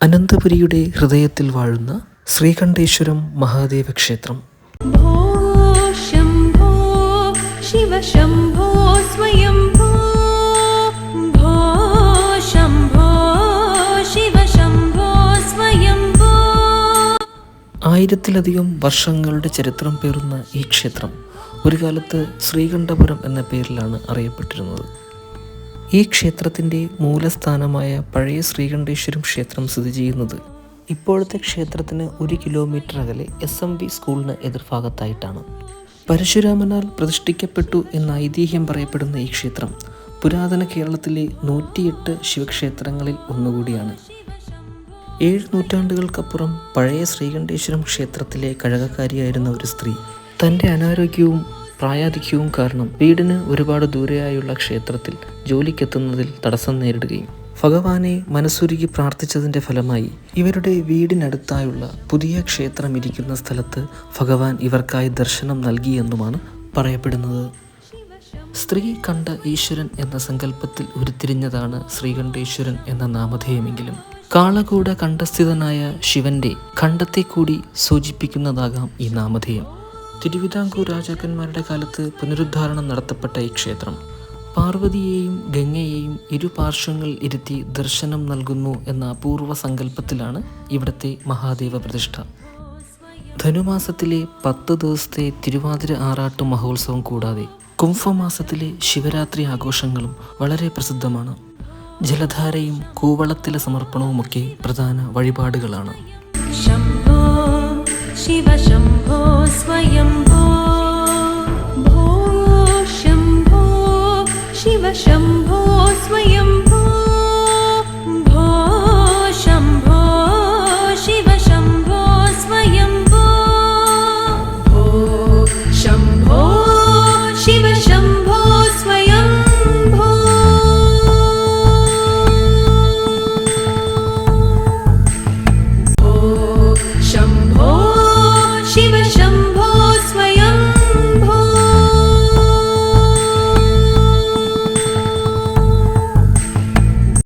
അനന്തപുരിയുടെ ഹൃദയത്തിൽ വാഴുന്ന ശ്രീകണ്ഠേശ്വരം മഹാദേവ ക്ഷേത്രം. भो ആയിരത്തിലധികം വർഷങ്ങളുടെ ചരിത്രം പേറുന്ന ഈ ക്ഷേത്രം ഒരു കാലത്ത് ശ്രീകണ്ഠപുരം എന്ന പേരിലാണ് അറിയപ്പെട്ടിരുന്നത്. ഈ ക്ഷേത്രത്തിന്റെ മൂലസ്ഥാനമായ പഴയ ശ്രീകണ്ഠേശ്വരം ക്ഷേത്രം സ്ഥിതി ചെയ്യുന്നത് ഇപ്പോഴത്തെ ക്ഷേത്രത്തിന് ഒരു കിലോമീറ്റർ അകലെ എസ് എം വി സ്കൂളിന് എതിർഭാഗത്തായിട്ടാണ്. പരശുരാമനാൽ പ്രതിഷ്ഠിക്കപ്പെട്ടു എന്ന ഐതിഹ്യം പറയപ്പെടുന്ന ഈ ക്ഷേത്രം പുരാതന കേരളത്തിലെ നൂറ്റിയെട്ട് ശിവക്ഷേത്രങ്ങളിൽ ഒന്നുകൂടിയാണ്. ഏഴ് നൂറ്റാണ്ടുകൾക്കപ്പുറം പഴയ ശ്രീകണ്ഠേശ്വരം ക്ഷേത്രത്തിലെ കഴകക്കാരിയായിരുന്ന ഒരു സ്ത്രീ തന്റെ അനാരോഗ്യവും പ്രായാധിക്യവും കാരണം വീടിന് ഒരുപാട് ദൂരെയായുള്ള ക്ഷേത്രത്തിൽ ജോലിക്കെത്തുന്നതിൽ തടസ്സം നേരിടുകയും ഭഗവാനെ മനസ്സുരുകി പ്രാർത്ഥിച്ചതിന്റെ ഫലമായി ഇവരുടെ വീടിനടുത്തായുള്ള പുതിയ ക്ഷേത്രം ഇരിക്കുന്ന സ്ഥലത്ത് ഭഗവാൻ ഇവർക്കായി ദർശനം നൽകിയെന്നുമാണ് പറയപ്പെടുന്നത്. സ്ത്രീ കണ്ട ഈശ്വരൻ എന്ന സങ്കല്പത്തിൽ ഉരുത്തിരിഞ്ഞതാണ് ശ്രീകണ്ഠേശ്വരൻ എന്ന നാമധേയമെങ്കിലും. കാളകൂട കണ്ഠസ്ഥിതനായ ശിവന്റെ ഖണ്ഡത്തെ കൂടി സൂചിപ്പിക്കുന്നതാകാം ഈ നാമധേയം. തിരുവിതാംകൂർ രാജാക്കന്മാരുടെ കാലത്ത് പുനരുദ്ധാരണം നടത്തപ്പെട്ട ഈ ക്ഷേത്രം. പാർവതിയെയും ഗംഗയെയും ഇരുപാർശ്വങ്ങളിൽ ഇരുത്തി ദർശനം നൽകുന്നു എന്ന അപൂർവ സങ്കല്പത്തിലാണ് ഇവിടുത്തെ മഹാദേവ പ്രതിഷ്ഠ. ധനുമാസത്തിലെ പത്ത് ദിവസത്തെ തിരുവാതിര ആറാട്ട് മഹോത്സവം കൂടാതെ കുംഭമാസത്തിലെ ശിവരാത്രി ആഘോഷങ്ങളും വളരെ പ്രസിദ്ധമാണ്. ജലധാരയും കൂവളത്തിലെ സമർപ്പണവുമൊക്കെ പ്രധാന വഴിപാടുകളാണ്. ശംഭോ ശിവ ശംഭോ സ്വയം Om Shiva Sham